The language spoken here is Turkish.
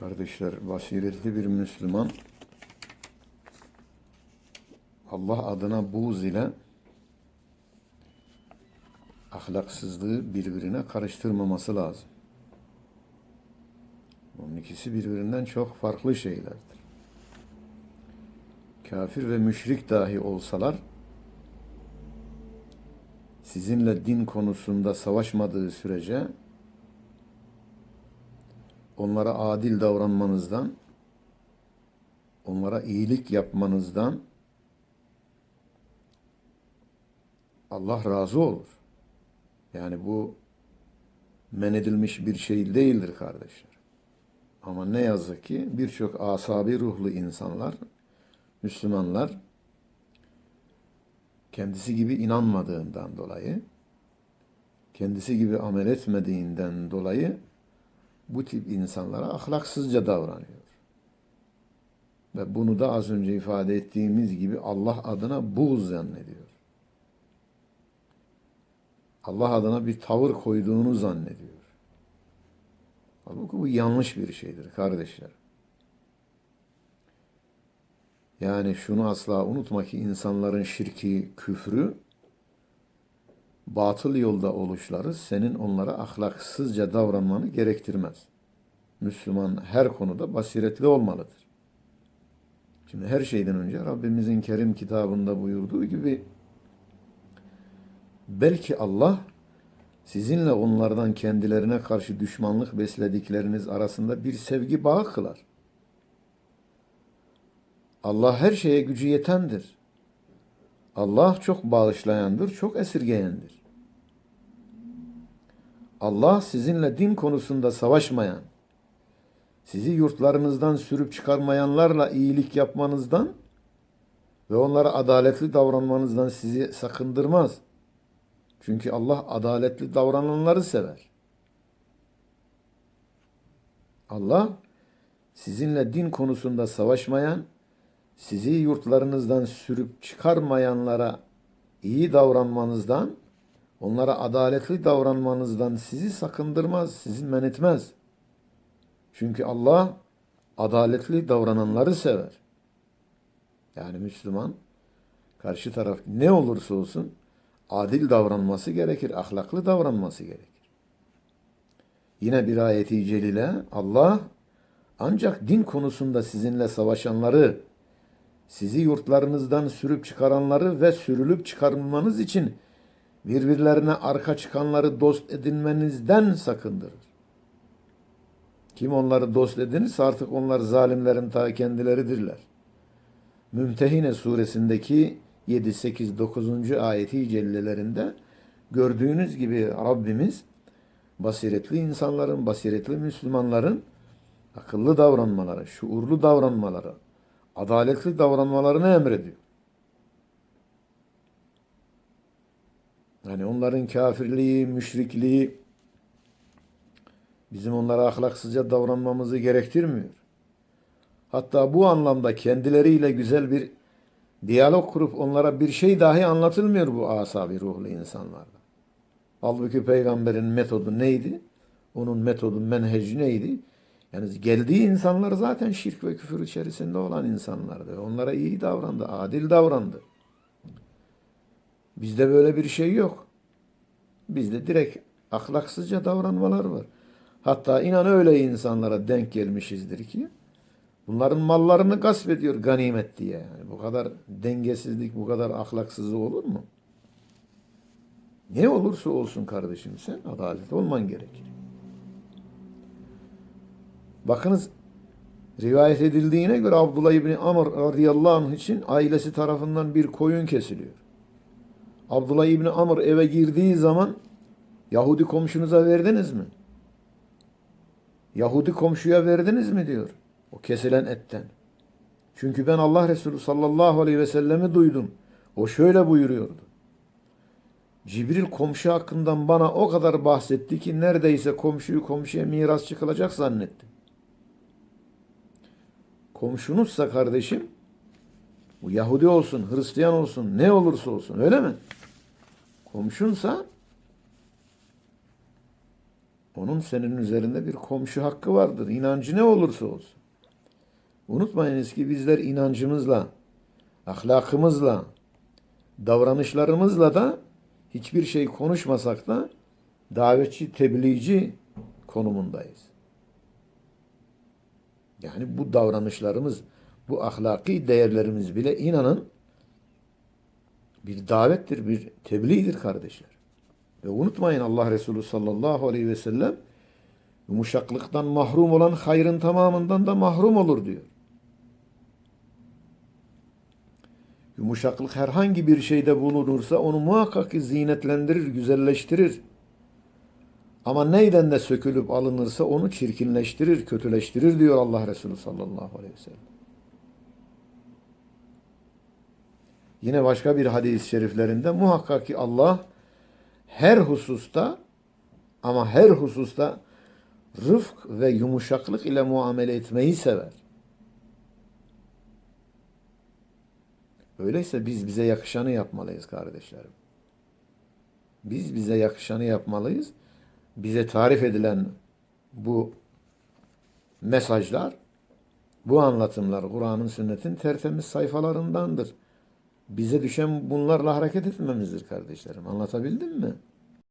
Kardeşler, basiretli bir Müslüman Allah adına buğz ile ahlaksızlığı birbirine karıştırmaması lazım. Bunun ikisi birbirinden çok farklı şeylerdir. Kafir ve müşrik dahi olsalar sizinle din konusunda savaşmadığı sürece onlara adil davranmanızdan, onlara iyilik yapmanızdan Allah razı olur. Yani bu men edilmiş bir şey değildir kardeşler. Ama ne yazık ki birçok asabi ruhlu insanlar, Müslümanlar kendisi gibi inanmadığından dolayı, kendisi gibi amel etmediğinden dolayı bu tip insanlara ahlaksızca davranıyor. Ve bunu da az önce ifade ettiğimiz gibi Allah adına buğz zannediyor. Allah adına bir tavır koyduğunu zannediyor. Halbuki bu yanlış bir şeydir kardeşler. Yani şunu asla unutma ki insanların şirki, küfrü, batıl yolda oluşları senin onlara ahlaksızca davranmanı gerektirmez. Müslüman her konuda basiretli olmalıdır. Şimdi her şeyden önce Rabbimizin Kerim kitabında buyurduğu gibi belki Allah sizinle onlardan kendilerine karşı düşmanlık besledikleriniz arasında bir sevgi bağı kılar. Allah her şeye gücü yetendir. Allah çok bağışlayandır, çok esirgeyendir. Allah sizinle din konusunda savaşmayan, sizi yurtlarınızdan sürüp çıkarmayanlarla iyilik yapmanızdan ve onlara adaletli davranmanızdan sizi sakındırmaz. Çünkü Allah adaletli davrananları sever. Allah sizinle din konusunda savaşmayan, sizi yurtlarınızdan sürüp çıkarmayanlara iyi davranmanızdan, onlara adaletli davranmanızdan sizi sakındırmaz, sizi men etmez. Çünkü Allah adaletli davrananları sever. Yani Müslüman karşı taraf ne olursa olsun adil davranması gerekir, ahlaklı davranması gerekir. Yine bir ayeti celile Allah ancak din konusunda sizinle savaşanları, sizi yurtlarınızdan sürüp çıkaranları ve sürülüp çıkarılmanız için birbirlerine arka çıkanları dost edinmenizden sakındırır. Kim onları dost edinirse artık onlar zalimlerin ta kendileridirler. Mümtehine suresindeki 7, 8, 9. ayeti cellelerinde gördüğünüz gibi Rabbimiz basiretli insanların, basiretli Müslümanların akıllı davranmaları, şuurlu davranmaları, adaletli davranmalarını emrediyor. Yani onların kafirliği, müşrikliği bizim onlara ahlaksızca davranmamızı gerektirmiyor. Hatta bu anlamda kendileriyle güzel bir diyalog kurup onlara bir şey dahi anlatılmıyor bu asabi ruhlu insanlarda. Halbuki peygamberin metodu neydi? Onun metodu, menheci neydi? Yani geldiği insanlar zaten şirk ve küfür içerisinde olan insanlardı. Onlara iyi davrandı, adil davrandı. Bizde böyle bir şey yok. Bizde direkt ahlaksızca davranmalar var. Hatta inan öyle insanlara denk gelmişizdir ki bunların mallarını gasp ediyor ganimet diye. Yani bu kadar dengesizlik, bu kadar ahlaksızlık olur mu? Ne olursa olsun kardeşim sen adalet olman gerekir. Bakınız rivayet edildiğine göre Abdullah İbni Amr radıyallahu anh için ailesi tarafından bir koyun kesiliyor. Abdullah İbni Amr eve girdiği zaman Yahudi komşunuza verdiniz mi? Yahudi komşuya verdiniz mi diyor. O kesilen etten. Çünkü ben Allah Resulü sallallahu aleyhi ve sellemi duydum. O şöyle buyuruyordu. Cibril komşu hakkından bana o kadar bahsetti ki neredeyse komşuyu komşuya miras çıkılacak zannettim. Komşunuzsa kardeşim bu Yahudi olsun, Hristiyan olsun, ne olursa olsun öyle mi? Komşunsa Onun senin üzerinde bir komşu hakkı vardır. İnancı ne olursa olsun. Unutmayınız ki bizler inancımızla, ahlakımızla, davranışlarımızla da hiçbir şey konuşmasak da davetçi, tebliğci konumundayız. Yani bu davranışlarımız, bu ahlaki değerlerimiz bile inanın bir davettir, bir tebliğdir kardeşler. Ve unutmayın Allah Resulü sallallahu aleyhi ve sellem yumuşaklıktan mahrum olan hayrın tamamından da mahrum olur diyor. Yumuşaklık herhangi bir şeyde bulunursa onu muhakkak zinetlendirir, güzelleştirir. Ama neyden de sökülüp alınırsa onu çirkinleştirir, kötüleştirir diyor Allah Resulü sallallahu aleyhi ve sellem. Yine başka bir hadis-i şeriflerinde muhakkak ki Allah her hususta ama her hususta rıfk ve yumuşaklık ile muamele etmeyi sever. Öyleyse biz bize yakışanı yapmalıyız kardeşlerim. Biz bize yakışanı yapmalıyız. Bize tarif edilen bu mesajlar, bu anlatımlar Kur'an'ın sünnetin tertemiz sayfalarındandır. Bize düşen bunlarla hareket etmemizdir kardeşlerim. Anlatabildim mi?